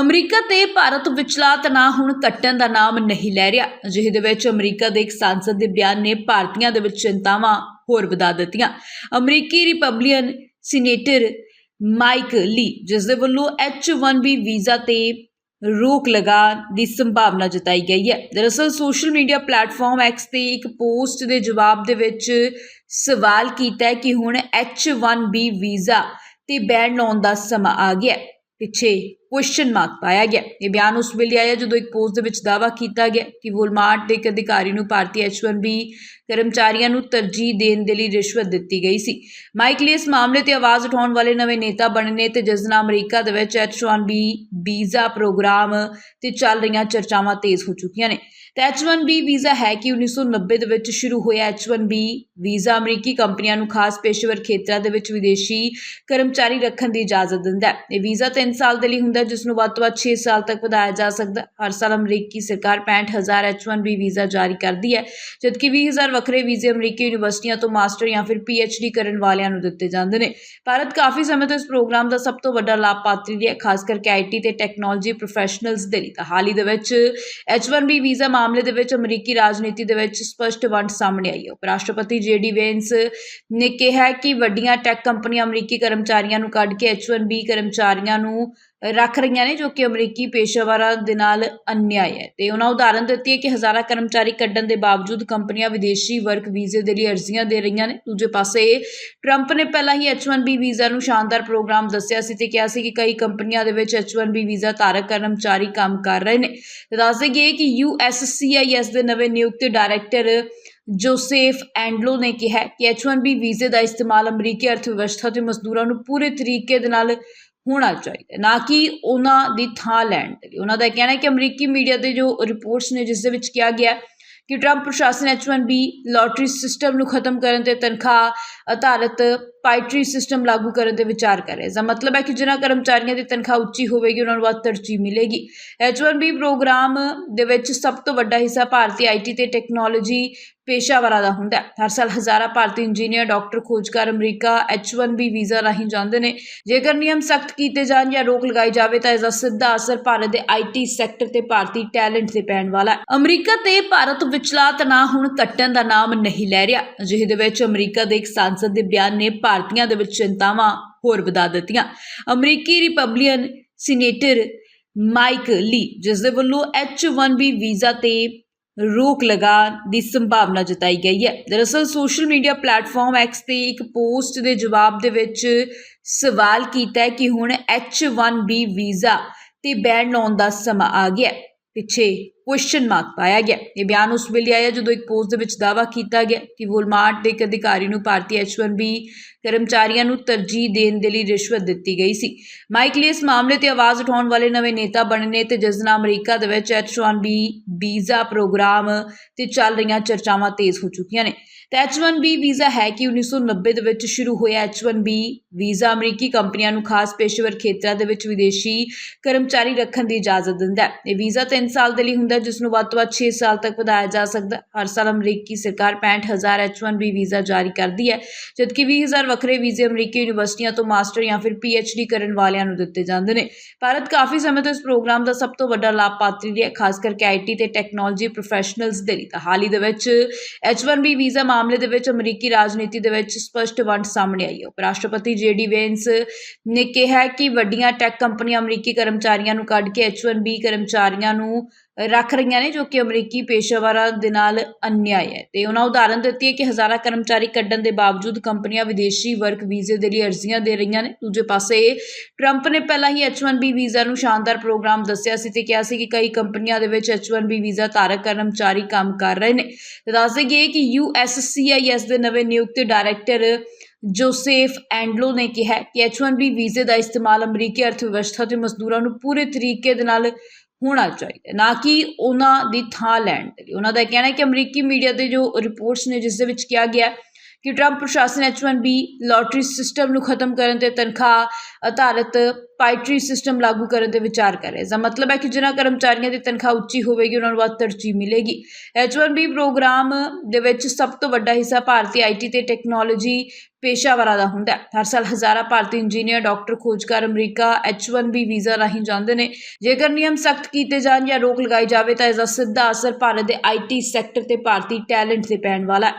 America ਤੇ ਭਾਰਤ ਵਿਚਲਾ ਤਣਾਅ ਹੁਣ ਕੱਟਣ ਦਾ ਨਾਮ ਨਹੀਂ ਲੈ ਰਿਹਾ। ਅਜਿਹੇ ਦੇ ਵਿੱਚ ਅਮਰੀਕਾ ਦੇ ਇੱਕ ਸਾਂਸਦ ਦੇ ਬਿਆਨ ਨੇ ਭਾਰਤੀਆਂ ਦੇ ਵਿੱਚ ਚਿੰਤਾਵਾਂ ਹੋਰ ਵਧਾ ਦਿੱਤੀਆਂ। ਅਮਰੀਕੀ ਰਿਪਬਲੀਅਨ ਸੀਨੇਟਰ ਮਾਈਕ ਲੀ, ਜਿਸ ਦੇ ਵੱਲੋਂ H1B ਵੀਜ਼ਾ ਤੇ ਰੋਕ ਲਗਾਉਣ ਦੀ ਸੰਭਾਵਨਾ ਜਤਾਈ ਗਈ ਹੈ। ਦਰਅਸਲ ਸੋਸ਼ਲ ਮੀਡੀਆ ਪਲੇਟਫਾਰਮ X ਤੇ ਇੱਕ ਪੋਸਟ ਦੇ ਜਵਾਬ ਦੇ ਵਿੱਚ ਸਵਾਲ ਕੀਤਾ ਹੈ ਕਿ ਹੁਣ H1B ਵੀਜ਼ਾ ਤੇ ਬੈਨ ਲਾਉਣ ਦਾ ਸਮਾਂ ਆ ਗਿਆ ਪਿੱਛੇ ਕੁਐਸਚਨ ਮਾਰਕ ਪਾਇਆ ਗਿਆ। ਇਹ ਬਿਆਨ ਉਸ ਵੇਲੇ ਆਇਆ ਜਦੋਂ ਇੱਕ ਪੋਸਟ ਦੇ ਵਿੱਚ ਦਾਅਵਾ ਕੀਤਾ ਗਿਆ ਕਿ ਵੋਲਮਾਰਟ ਦੇ ਇੱਕ ਅਧਿਕਾਰੀ ਨੂੰ ਭਾਰਤੀ H1B ਕਰਮਚਾਰੀਆਂ ਨੂੰ ਤਰਜੀਹ ਦੇਣ ਦੇ ਲਈ ਰਿਸ਼ਵਤ ਦਿੱਤੀ ਗਈ ਸੀ। ਮਾਈਕ ਲਈ ਇਸ ਮਾਮਲੇ ਤੇ ਆਵਾਜ਼ ਉਠਾਉਣ ਵਾਲੇ ਨਵੇਂ ਨੇਤਾ ਬਣੇ ਨੇ ਤੇ ਜਿਸ ਨਾਲ ਅਮਰੀਕਾ ਦੇ ਵਿੱਚ H1B ਵੀਜ਼ਾ ਪ੍ਰੋਗਰਾਮ ਤੇ ਚੱਲ ਰਹੀਆਂ ਚਰਚਾਵਾਂ ਤੇਜ਼ ਹੋ ਚੁੱਕੀਆਂ ਨੇ। ਤੇ H1B ਵੀਜ਼ਾ ਹੈ ਕਿ 1990 ਦੇ ਵਿੱਚ ਸ਼ੁਰੂ ਹੋਇਆ H1B ਵੀਜ਼ਾ ਅਮਰੀਕੀ ਕੰਪਨੀਆਂ ਨੂੰ ਖਾਸ ਪੇਸ਼ੇਵਰ ਖੇਤਰਾਂ ਦੇ ਵਿੱਚ ਵਿਦੇਸ਼ੀ ਕਰਮਚਾਰੀ ਰੱਖਣ ਦੀ ਇਜਾਜ਼ਤ ਦਿੰਦਾ ਹੈ। ਇਹ ਵੀਜ਼ਾ 3 ਸਾਲ ਦੇ ਲਈ ਹੁੰਦਾ ਹੈ, ਜਿਸ ਨੂੰ ਵੱਧ ਤੋਂ ਵੱਧ 6 ਸਾਲ ਤੱਕ ਵਧਾਇਆ ਜਾ ਸਕਦਾ ਹਰ ਸਾਲ ਅਮਰੀਕੀ ਸਰਕਾਰ 65000 H1B ਵੀਜ਼ਾ ਜਾਰੀ ਕਰਦੀ ਹੈ, ਜਦਕਿ 20000 ਵੱਖਰੇ ਵੀਜ਼ੇ ਅਮਰੀਕੀ ਯੂਨੀਵਰਸਿਟੀਆਂ ਤੋਂ ਮਾਸਟਰ ਜਾਂ ਫਿਰ PhD ਕਰਨ ਵਾਲਿਆਂ ਨੂੰ ਦਿੱਤੇ ਜਾਂਦੇ ਨੇ। ਭਾਰਤ ਕਾਫੀ ਸਮੇਂ ਤੋਂ ਇਸ ਪ੍ਰੋਗਰਾਮ ਦਾ ਸਭ ਤੋਂ ਵੱਡਾ ਲਾਭਪਾਤਰੀ ਹੈ, ਖਾਸ ਕਰਕੇ IT ਤੇ ਟੈਕਨੋਲੋਜੀ ਪ੍ਰੋਫੈਸ਼ਨਲਸ ਦੇ ਲਈ। ਤਾਂ ਹਾਲ ਹੀ ਦੇ ਵਿੱਚ H1B ਵੀਜ਼ਾ ਮਾਮਲੇ ਦੇ ਵਿੱਚ ਅਮਰੀਕੀ ਰਾਜਨੀਤੀ ਦੇ ਵਿੱਚ ਸਪਸ਼ਟ ਵੰਡ ਸਾਹਮਣੇ ਆਈ ਹੈ। ਉਪ ਰਾਸ਼ਟਰਪਤੀ ਜੇਡੀ ਵੈਂਸ ਨੇ ਕਿਹਾ ਕਿ ਵੱਡੀਆਂ ਟੈਕ ਕੰਪਨੀਆਂ ਅਮਰੀਕੀ ਕਰਮਚਾਰੀਆਂ ਨੂੰ ਕੱਢ ਕੇ H1B ਕਰਮਚਾਰੀਆਂ ਨੂੰ ਰੱਖ ਰਹੀਆਂ ਨੇ ਜੋ ਕਿ ਅਮਰੀਕੀ ਪੇਸ਼ਾਵਰਾਂ ਦੇ ਨਾਲ ਅਨਿਆਏ ਹੈ। ਤੇ ਉਹਨਾਂ ਉਦਾਹਰਨ ਦਿੱਤੀ ਹੈ ਕਿ ਹਜ਼ਾਰਾਂ ਕਰਮਚਾਰੀ ਕੱਢਣ ਦੇ ਬਾਵਜੂਦ ਕੰਪਨੀਆਂ ਵਿਦੇਸ਼ੀ ਵਰਕ ਵੀਜ਼ੇ ਦੇ ਲਈ ਅਰਜ਼ੀਆਂ ਦੇ ਰਹੀਆਂ ਨੇ। ਦੂਜੇ ਪਾਸੇ, ਟਰੰਪ ਨੇ ਪਹਿਲਾਂ ਹੀ H1B ਵੀਜ਼ਾ ਨੂੰ ਸ਼ਾਨਦਾਰ ਪ੍ਰੋਗਰਾਮ ਦੱਸਿਆ ਸੀ ਤੇ ਕਿਹਾ ਸੀ ਕਿ ਕਈ ਕੰਪਨੀਆਂ ਦੇ ਵਿੱਚ H1B ਵੀਜ਼ਾ ਧਾਰਕ ਕਰਮਚਾਰੀ ਕੰਮ ਕਰ ਰਹੇ ਨੇ। ਤੇ ਦੱਸ ਦੇਈਏ ਕਿ USCIS ਦੇ ਨਵੇਂ ਨਿਯੁਕਤ ਡਾਇਰੈਕਟਰ ਜੋਸੇਫ ਐਂਡਲੋ ਨੇ ਕਿਹਾ ਕਿ H1B ਵੀਜ਼ੇ ਦਾ ਇਸਤੇਮਾਲ ਅਮਰੀਕੀ ਅਰਥ ਵਿਵਸਥਾ ਤੇ ਮਜ਼ਦੂਰਾਂ ਨੂੰ ਪੂਰੇ ਤਰੀਕੇ ਦੇ ਨਾਲ ਹੋਣਾ ਚਾਹੀਦਾ ਨਾ ਕਿ ਉਹਨਾਂ ਦੀ ਥਾਂ ਲੈਣ ਦੇ ਲਈ। ਉਹਨਾਂ ਦਾ ਕਹਿਣਾ ਹੈ ਕਿ ਅਮਰੀਕੀ ਮੀਡੀਆ ਦੇ ਜੋ ਰਿਪੋਰਟਸ ਨੇ, ਜਿਸ ਦੇ ਵਿੱਚ ਕਿਹਾ ਗਿਆ ਕਿ ਟਰੰਪ ਪ੍ਰਸ਼ਾਸਨ H1B ਲਾਟਰੀ ਸਿਸਟਮ ਨੂੰ ਖਤਮ ਕਰਨ ਤੇ ਤਨਖਾਹ ਆਧਾਰਿਤ ਪਾਇਟਰੀ ਸਿਸਟਮ ਲਾਗੂ ਕਰਨ ਤੇ ਵਿਚਾਰ ਕਰ ਰਿਹਾ ਹੈ। ਇਸ ਦਾ ਮਤਲਬ ਹੈ ਕਿ ਜਿਨ੍ਹਾਂ ਕਰਮਚਾਰੀਆਂ ਦੀ ਤਨਖਾਹ ਉੱਚੀ ਹੋਵੇਗੀ, ਉਹਨਾਂ ਨੂੰ ਵੱਧ ਤਰਜੀਹ ਮਿਲੇਗੀ। H1B ਪ੍ਰੋਗਰਾਮ ਦੇ ਵਿੱਚ ਸਭ ਤੋਂ ਵੱਡਾ ਹਿੱਸਾ ਭਾਰਤੀ IT ਤੇ ਟੈਕਨੋਲੋਜੀ ਪੇਸ਼ਾਵਰਾਂ ਦਾ ਹੁੰਦਾ ਹੈ। ਹਰ ਸਾਲ ਹਜ਼ਾਰਾਂ ਭਾਰਤੀ ਇੰਜੀਨੀਅਰ, ਡਾਕਟਰ ਖੋਜਕਾਰ ਅਮਰੀਕਾ H1B ਵੀਜ਼ਾ ਰਾਹੀਂ ਜਾਂਦੇ ਨੇ। ਜੇਕਰ ਨਿਯਮ ਸਖਤ ਕੀਤੇ ਜਾਣ ਜਾਂ ਰੋਕ ਲਗਾਈ ਜਾਵੇ ਤਾਂ ਇਸ ਦਾ ਸਿੱਧਾ ਅਸਰ ਭਾਰਤ ਦੇ IT ਸੈਕਟਰ ਤੇ ਭਾਰਤੀ ਟੈਲੈਂਟ ਤੇ ਪੈਣ ਵਾਲਾ ਹੈ। ਅਮਰੀਕਾ ਤੇ ਭਾਰਤ ਵਿਚਲਾ ਤਣਾਅ ਹੁਣ ਕੱਟਣ ਦਾ ਨਾਮ ਨਹੀਂ ਲੈ ਰਿਹਾ। ਅਜਿਹੇ ਦੇ ਵਿੱਚ ਅਮਰੀਕਾ ਦੇ ਇੱਕ ਸਾਂਸਦ ਦੇ ਬਿਆਨ ਨੇ ਭਾਰਤੀਆਂ ਦੇ ਵਿੱਚ ਚਿੰਤਾਵਾਂ ਹੋਰ ਵਧਾ ਦਿੱਤੀਆਂ। ਅਮਰੀਕੀ ਰਿਪਬਲੀਅਨ ਸੀਨੇਟਰ ਮਾਈਕ ਲੀ ਜਿਸ ਦੇ ਵੱਲੋਂ H1B ਵੀਜ਼ਾ ਤੇ ਰੋਕ ਲਗਾਉਣ ਦੀ ਸੰਭਾਵਨਾ ਜਤਾਈ ਗਈ ਹੈ। ਦਰਅਸਲ ਸੋਸ਼ਲ ਮੀਡੀਆ ਪਲੇਟਫਾਰਮ ਐਕਸ ਤੇ ਇੱਕ ਪੋਸਟ ਦੇ ਜਵਾਬ ਦੇ ਵਿੱਚ ਸਵਾਲ ਕੀਤਾ ਹੈ ਕਿ ਹੁਣ H1B ਵੀਜ਼ਾ ਤੇ ਬੈਨ ਲਾਉਣ ਦਾ ਸਮਾਂ ਆ ਗਿਆ ਪਿੱਛੇ ਕੁਐਸਚਨ ਮਾਰਕ ਪਾਇਆ ਗਿਆ। ਇਹ ਬਿਆਨ ਉਸ ਵੇਲੇ ਆਇਆ ਜਦੋਂ ਇੱਕ ਪੋਸਟ ਦੇ ਵਿੱਚ ਦਾਅਵਾ ਕੀਤਾ ਗਿਆ ਕਿ ਵੋਲਮਾਰਟ ਦੇ ਇੱਕ ਅਧਿਕਾਰੀ ਨੂੰ ਭਾਰਤੀ H1B ਕਰਮਚਾਰੀਆਂ ਨੂੰ ਤਰਜੀਹ ਦੇਣ ਦੇ ਲਈ ਰਿਸ਼ਵਤ ਦਿੱਤੀ ਗਈ ਸੀ। ਮਾਈਕ ਲੀ ਇਸ ਮਾਮਲੇ ਤੇ ਆਵਾਜ਼ ਉਠਾਉਣ ਵਾਲੇ ਨਵੇਂ ਨੇਤਾ ਬਣੇ ਨੇ ਤੇ ਜਿਸ ਨਾਲ ਅਮਰੀਕਾ ਦੇ ਵਿੱਚ H1B ਵੀਜ਼ਾ ਪ੍ਰੋਗਰਾਮ ਤੇ ਚੱਲ ਰਹੀਆਂ ਚਰਚਾਵਾਂ ਤੇਜ਼ ਹੋ ਚੁੱਕੀਆਂ ਨੇ। ਤੇ H1B ਵੀਜ਼ਾ ਹੈ ਕਿ 1990 ਦੇ ਵਿੱਚ ਸ਼ੁਰੂ ਹੋਇਆ H1B ਵੀਜ਼ਾ ਅਮਰੀਕੀ ਕੰਪਨੀਆਂ ਨੂੰ ਖਾਸ ਪੇਸ਼ੇਵਰ ਖੇਤਰਾਂ ਦੇ ਵਿੱਚ ਵਿਦੇਸ਼ੀ ਕਰਮਚਾਰੀ ਰੱਖਣ ਦੀ ਇਜਾਜ਼ਤ ਦਿੰਦਾ ਹੈ। ਇਹ ਵੀਜ਼ਾ 3 ਸਾਲ ਦੇ ਲਈ ਹੁੰਦਾ ਹੈ, ਜਿਸ ਨੂੰ ਵੱਧ ਤੋਂ ਵੱਧ 6 ਸਾਲ ਤੱਕ ਵਧਾਇਆ ਜਾ ਸਕਦਾ ਹਰ ਸਾਲ ਅਮਰੀਕੀ ਸਰਕਾਰ 65000 H1B ਵੀਜ਼ਾ ਜਾਰੀ ਕਰਦੀ ਹੈ, ਜਦਕਿ 20000 ਵੱਖਰੇ ਵੀਜ਼ੇ ਅਮਰੀਕੀ ਯੂਨੀਵਰਸਿਟੀਆਂ ਤੋਂ ਮਾਸਟਰ ਜਾਂ ਫਿਰ PhD ਕਰਨ ਵਾਲਿਆਂ ਨੂੰ ਦਿੱਤੇ ਜਾਂਦੇ ਨੇ। ਭਾਰਤ ਕਾਫੀ ਸਮੇਂ ਤੋਂ ਇਸ ਪ੍ਰੋਗਰਾਮ ਦਾ ਸਭ ਤੋਂ ਵੱਡਾ ਲਾਭਪਾਤਰੀ ਹੈ, ਖਾਸ ਕਰਕੇ IT ਤੇ ਟੈਕਨੋਲੋਜੀ ਪ੍ਰੋਫੈਸ਼ਨਲਸ ਦੇ ਲਈ। ਤਾਂ ਹਾਲ ਹੀ ਦੇ ਵਿੱਚ H1B ਵੀਜ਼ਾ ਮਾਮਲੇ ਦੇ ਵਿੱਚ ਅਮਰੀਕੀ ਰਾਜਨੀਤੀ ਦੇ ਵਿੱਚ ਸਪਸ਼ਟ ਵੰਡ ਸਾਹਮਣੇ ਆਈ ਹੈ। ਉਪ ਰਾਸ਼ਟਰਪਤੀ ਜੇਡੀ ਵੈਂਸ ਨੇ ਕਿਹਾ ਕਿ ਵੱਡੀਆਂ ਟੈਕ ਕੰਪਨੀਆਂ ਅਮਰੀਕੀ ਕਰਮਚਾਰੀਆਂ ਨੂੰ ਕੱਢ ਕੇ H1B ਕਰਮਚਾਰੀਆਂ ਨੂੰ ਰੱਖ ਰਹੀਆਂ ਨੇ ਜੋ ਕਿ ਅਮਰੀਕੀ ਪੇਸ਼ਾਵਰਾਂ ਦੇ ਨਾਲ ਅਨਿਆਏ ਹੈ। ਤੇ ਉਹਨਾਂ ਉਦਾਹਰਨ ਦਿੱਤੀ ਹੈ ਕਿ ਹਜ਼ਾਰਾਂ ਕਰਮਚਾਰੀ ਕੱਢਣ ਦੇ ਬਾਵਜੂਦ ਕੰਪਨੀਆਂ ਵਿਦੇਸ਼ੀ ਵਰਕ ਵੀਜ਼ੇ ਦੇ ਲਈ ਅਰਜ਼ੀਆਂ ਦੇ ਰਹੀਆਂ ਨੇ। ਦੂਜੇ ਪਾਸੇ, ਟਰੰਪ ਨੇ ਪਹਿਲਾਂ ਹੀ H1B ਵੀਜ਼ਾ ਨੂੰ ਸ਼ਾਨਦਾਰ ਪ੍ਰੋਗਰਾਮ ਦੱਸਿਆ ਸੀ ਤੇ ਕਿਹਾ ਸੀ ਕਿ ਕਈ ਕੰਪਨੀਆਂ ਦੇ ਵਿੱਚ H1B ਵੀਜ਼ਾ ਧਾਰਕ ਕਰਮਚਾਰੀ ਕੰਮ ਕਰ ਰਹੇ ਨੇ। ਤੇ ਦੱਸ ਦੇਈਏ ਕਿ USCIS ਦੇ ਨਵੇਂ ਨਿਯੁਕਤ ਡਾਇਰੈਕਟਰ ਜੋਸੇਫ ਐਂਡਲੋ ਨੇ ਕਿਹਾ ਕਿ H1B ਵੀਜ਼ੇ ਦਾ ਇਸਤੇਮਾਲ ਅਮਰੀਕੀ ਅਰਥ ਵਿਵਸਥਾ ਤੇ ਮਜ਼ਦੂਰਾਂ ਨੂੰ ਪੂਰੇ ਤਰੀਕੇ ਦੇ ਨਾਲ ਹੋਣਾ ਚਾਹੀਦਾ ਨਾ ਕਿ ਉਹਨਾਂ ਦੀ ਥਾਂ ਲੈਣ ਦੇ ਲਈ। ਉਹਨਾਂ ਦਾ ਇਹ ਕਹਿਣਾ ਹੈ ਕਿ ਅਮਰੀਕੀ ਮੀਡੀਆ ਦੇ ਜੋ ਰਿਪੋਰਟਸ ਨੇ, ਜਿਸ ਦੇ ਵਿੱਚ ਕਿਹਾ ਗਿਆ ਕਿ ਟਰੰਪ ਪ੍ਰਸ਼ਾਸਨ H1B ਲਾਟਰੀ ਸਿਸਟਮ ਨੂੰ ਖਤਮ ਕਰਨ ਤੇ ਤਨਖਾਹ ਆਧਾਰਿਤ ਪਾਇਟਰੀ ਸਿਸਟਮ ਲਾਗੂ ਕਰਨ ਦੇ ਵਿਚਾਰ ਕਰ ਰਿਹਾ। ਹੈ ਇਸ ਦਾ ਮਤਲਬ ਹੈ ਕਿ ਜਿਨ੍ਹਾਂ ਕਰਮਚਾਰੀਆਂ ਦੀ ਤਨਖਾਹ ਉੱਚੀ ਹੋਵੇਗੀ, ਉਹਨਾਂ ਨੂੰ ਵੱਧ ਤਰਜੀਹ ਮਿਲੇਗੀ। H1B ਪ੍ਰੋਗਰਾਮ ਦੇ ਵਿੱਚ ਸਭ ਤੋਂ ਵੱਡਾ ਹਿੱਸਾ ਭਾਰਤੀ ਆਈਟੀ ਤੇ ਟੈਕਨੋਲੋਜੀ ਪੇਸ਼ਾਵਰਾਂ ਦਾ ਹੁੰਦਾ ਹੈ। ਹਰ ਸਾਲ ਹਜ਼ਾਰਾਂ ਭਾਰਤੀ ਇੰਜੀਨੀਅਰ ਡਾਕਟਰ ਖੋਜਕਾਰ ਅਮਰੀਕਾ H1B ਵੀਜ਼ਾ ਰਾਹੀਂ ਜਾਂਦੇ ਨੇ। ਜੇਕਰ ਨਿਯਮ ਸਖਤ ਕੀਤੇ ਜਾਣ ਜਾਂ ਰੋਕ ਲਗਾਈ ਜਾਵੇ ਤਾਂ ਇਸ ਦਾ ਸਿੱਧਾ ਅਸਰ ਭਾਰਤ ਦੇ ਆਈਟੀ ਸੈਕਟਰ ਤੇ ਭਾਰਤੀ ਟੈਲੈਂਟ ਤੇ ਪੈਣ ਵਾਲਾ ਹੈ।